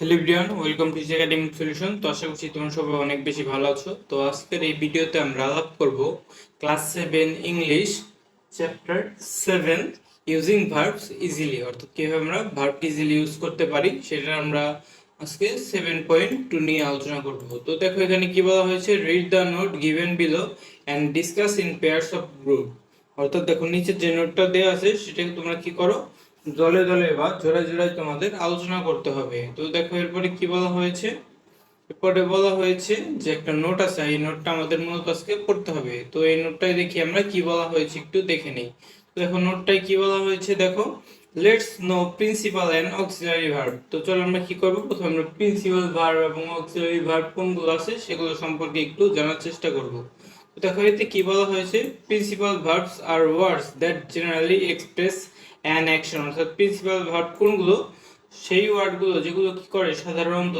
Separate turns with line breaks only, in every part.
Hello everyone welcome to academic solution তো আশা করছি তোমরা সবাই অনেক বেশি ভালো আছো। তো আজকের এই ভিডিওতে আমরা আলাপ করব class seven English chapter seven using verbs easily অর্থাৎ কীভাবে আমরা ভার্ব ইজিলি ইউজ করতে পারি, সেটা আমরা আজকে সেভেন পয়েন্ট টু নিয়ে আলোচনা করব। তো দেখো এখানে কি বলা হয়েছে? Read the note given below and discuss in pairs of group অর্থাৎ দেখো নিচে যে নোটটা দেওয়া আছে, সেটাকে তোমরা কি করো? দলে দলে বা জোড়ায় জোড়ায় তোমাদের আলোচনা করতে হবে। তো দেখো, এরপরে কি বলা হয়েছে? এরপরে বলা হয়েছে যে একটা নোট আছে, এই নোটটা আমাদের মূলত আজকে পড়তে হবে। তো এই নোটটাই দেখি আমরা কি বলা হয়েছে, একটু দেখে নেই। দেখো, নোটটায় কি বলা হয়েছে? দেখো let's know principal and auxiliary verb তো চলো আমরা কি করব? প্রথমে আমরা প্রিন্সিপাল ভার্ব এবং অক্সিলারি ভার্ব কোনগুলো আছে সেগুলো সম্পর্কে একটু জানার চেষ্টা করব। দেখো, এতে কি বলা হয়েছে? Principal verbs are words that generally express an action অর্থাৎ প্রিন্সিপাল ভার্ব কোনগুলো? সেই ওয়ার্ডগুলো যেগুলো কি করে? সাধারণত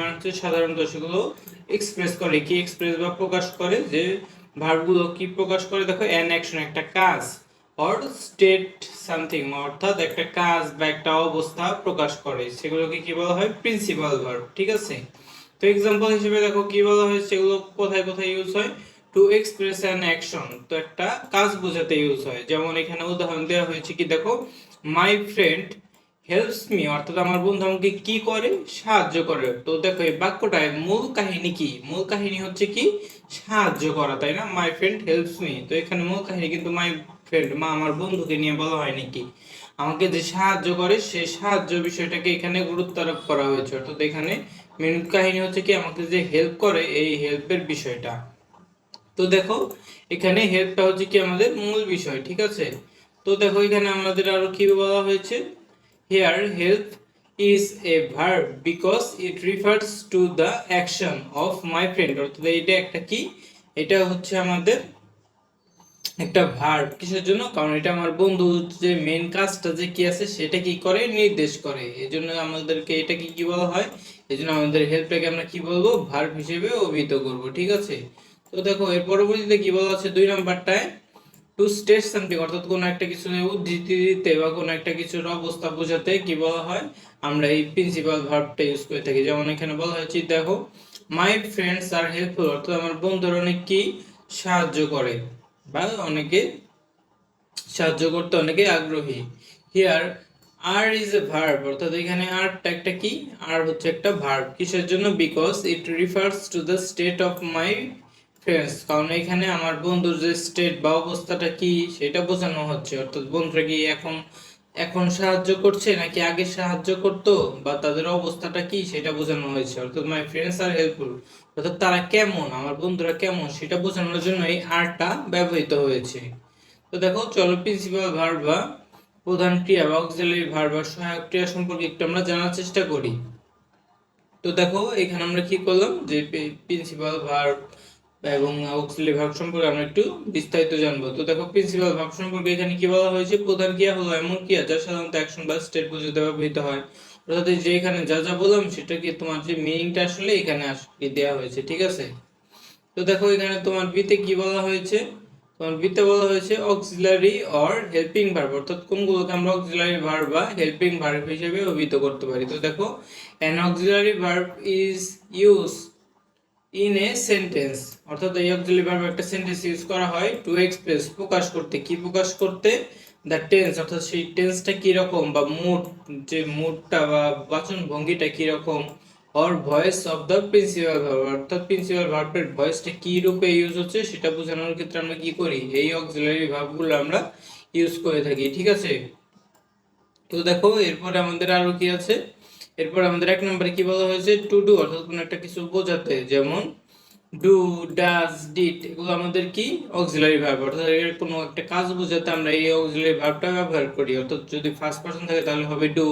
মানে হচ্ছে সাধারণত সেগুলো এক্সপ্রেস করে। কি এক্সপ্রেস বা প্রকাশ করে? যে ভার্বগুলো কি প্রকাশ করে? দেখো অ্যান অ্যাকশন একটা কাজ অর স্টেট সামথিং অর্থাৎ একটা কাজ বা একটা অবস্থা প্রকাশ করে। সেগুলোকে কি বলা হয়? প্রিন্সিপাল ভার্ব ঠিক আছে? তো এক্সাম্পল হিসেবে দেখো, কি বলা হয়েছে? এগুলো কোথায় কোথায় ইউজ হয়? টু এক্সপ্রেস অ্যান অ্যাকশন তো একটা কাজ বোঝাতে ইউজ হয়। যেমন এখানে উদাহরণ দেওয়া হয়েছে কি, দেখো মাই ফ্রেন্ড হেল্পস মি অর্থাৎ আমার বন্ধু আমাকে কি করে? সাহায্য করে। তো দেখো, এই বাক্যটায় মূল কাহিনী কি? মূল কাহিনী হচ্ছে কি? সাহায্য করা, তাই না? মাই ফ্রেন্ড হেল্পস মি তো এখানে মূল কাহিনী কিন্তু মাই ফ্রেন্ড মা আমার বন্ধুকে নিয়ে বলা হয় নাকি? আমাকে যে সাহায্য করে, সেই সাহায্য বিষয়টাকে এখানে গুরুত্ব আরোপ করা হয়েছে। অর্থাৎ এখানে মেন কাহিনী হচ্ছে কি, আমাকে যে হেল্প করে, এই হেল্পের বিষয়টা। তো দেখো, এখানে হেল্পটা হচ্ছে কি আমাদের মূল বিষয়, ঠিক আছে? তো দেখো, এখানে আমাদের আরও কি বলা হয়েছে? Here help is a verb because it refers to the action of my friend অর্থাৎ এটা একটা কি? এটা হচ্ছে আমাদের একটা ভার্ব কিসের জন্য? কারণ এটা আমার বন্ধু যে মেন কাজটা যে কি আছে, সেটা কি করে? নির্দেশ করে। এজন্য আমাদেরকে এটা কি কি বলা হয়? এজন্য আমাদের হেল্পটাকে আমরা কি বলব? ভার্ব হিসেবে অভিহিত করব, ঠিক আছে? তো দেখো, এর পরবর্তীতে কি বলা আছে? দুই নাম্বারটায় টু স্টেট সামথিং অর্থাৎ কোনো একটা কিছু উদ্ধৃতি দিতে বা কোনো একটা কিছুর অবস্থা বোঝাতে কি বলা হয়? আমরা এই প্রিন্সিপাল ভার্বটা ইউজ করে থাকি। যেমন এখানে বলা হয়েছে, দেখো মাই ফ্রেন্ডস আর হেল্পফুল অর্থাৎ আমার বন্ধুরা অনেক কি? সাহায্য করে। বা অনেকে সাহায্য করতে অনেকে আগ্রহী। Here are is a verb অর্থাৎ এখানে আরটা একটা কি? আর হচ্ছে একটা ভার্ব কিসের জন্য? Because it refers to the state of my friends কারণ এখানে আমার বন্ধুর যে স্টেট বা অবস্থাটা কি, সেটা বোঝানো হচ্ছে। অর্থাৎ বন্ধুরা কি এখন এখন সাহায্য করছে নাকি আগে সাহায্য করতো বা তাদের অবস্থাটা কি, সেটা বোঝানো হয়েছে। অর্থাৎ মাই ফ্রেন্ডস আর হেল্পফুল অর্থাৎ তারা কেমন, আমার বন্ধুরা কেমন, সেটা বোঝানোর জন্য এই ব্যবহৃত হয়েছে। তো দেখো, চলো প্রিন্সিপাল ভার্ব বা প্রধান ক্রিয়া বা অক্সিলারি ভার্ব বা সহায়ক ক্রিয়া সম্পর্কে একটু আমরা জানার চেষ্টা করি। তো দেখো, এখানে আমরা কি করলাম যে প্রিন্সিপাল ভার্ব এবং অক্সিলারি ভার্ব সম্পর্কে আমরা একটু বিস্তারিত জানব। তো দেখো প্রিন্সিপাল ভার্ব সম্পর্কে এখানে কি বলা হয়েছে? প্রধান ক্রিয়া হলো? এমন ক্রিয়া যা সাধারণত অ্যাকশন বা স্টেট বোঝাতে ব্যবহৃত হয়। অর্থাৎ যে এখানে যা যা বললাম, সেটা কি তোমার যে মিনিংটা আসলে এখানে আসলে দেওয়া হয়েছে, ঠিক আছে? তো দেখো, এখানে তোমার বিতে কি বলা হয়েছে? তোমার বিতে বলা হয়েছে অক্সিলারি অর হেল্পিং ভার্ব অর্থাৎ কোনগুলোকে আমরা অক্সিলারি ভার্ব বা হেল্পিং ভার্ব হিসেবে অভিহিত করতে পারি। তো দেখো an auxiliary verb is use in a sentence অর্থাৎ এই অক্সিলারি ভার্ব একটা সেন্টেন্স ইউজ করা হয় টু এক্সপ্রেস প্রকাশ করতে। কি প্রকাশ করতে? দ্য টেন্স অর্থাৎ সেই টেন্সটা কি রকম বা মুড যে মুডটা বা বাচন ভঙ্গিটা কি রকম or voice of the principal verb অর্থাৎ প্রিন্সিপাল ভার্বের ভয়েসটা কি রূপে ইউজ হচ্ছে সেটা বোঝানোর ক্ষেত্রে আমরা কি করি? এই অক্সিলারি ভার্বগুলো আমরা ইউজ করে থাকি, ঠিক আছে? তো দেখো, এরপরে আমাদের আরও কি আছে? এরপর আমাদের এক নম্বরে কি বলা হয়েছে? টু ডু অর্থাৎ কোনো একটা কিছু বোঝাতে, যেমন ডু ডাজ ডিড এগুলো আমাদের কি? অক্সিলারি ভার্ব অর্থাৎ এর কোনো একটা কাজ বোঝাতে আমরা এই অক্সিলারি ভার্বটা ব্যবহার করি। অর্থাৎ যদি ফার্স্ট পার্সন থাকে তাহলে হবে ডু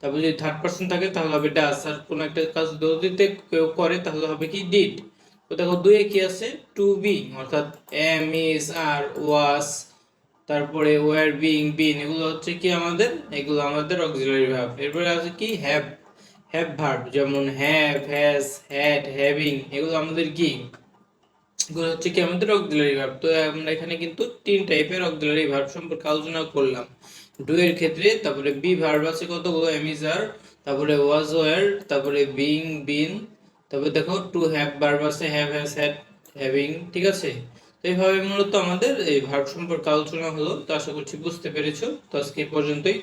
তারপর যদি থার্ড পার্সন থাকে তাহলে হবে ডাজ আর কোনো একটা কাজ দিতে কেউ করে তাহলে হবে কি? ডিড তো দেখো দুয়ে কি আছে? টু বি অর্থাৎ এম ইজ আর ওয়াস তারপরে ওয়ার বিং বিন এগুলো হচ্ছে কি আমাদের? এগুলো আমাদের অক্সিলারি ভার্ব এরপরে আছে কি? হ্যাভ হ্যাভ ভার্ব যেমন হ্যাভ হ্যাজ হ্যাড হ্যাভিং এগুলো আমাদের কি? এগুলো হচ্ছে কি আমাদের অক্সিলারি ভার্ব তো আমরা এখানে কিন্তু তিন টাইপের অক্সিলারি ভার্ব সম্পর্কে আলোচনা করলাম। ডু এর ক্ষেত্রে, তারপরে বি ভার্ব আছে কতগুলো? এম ইজ আর তারপরে ওয়াজ ওয়ার তারপরে বিং বিন তারপরে দেখো টু হ্যাভ ভার্ব আছে হ্যাভ হ্যাজ হ্যাড হ্যাভিং ঠিক আছে? তো এইভাবে মূলত আমাদের এই ভার্ব সম্পর্কে আলোচনা হলো। তো আশা করছি বুঝতে পেরেছ। তো আজকে এই পর্যন্তই।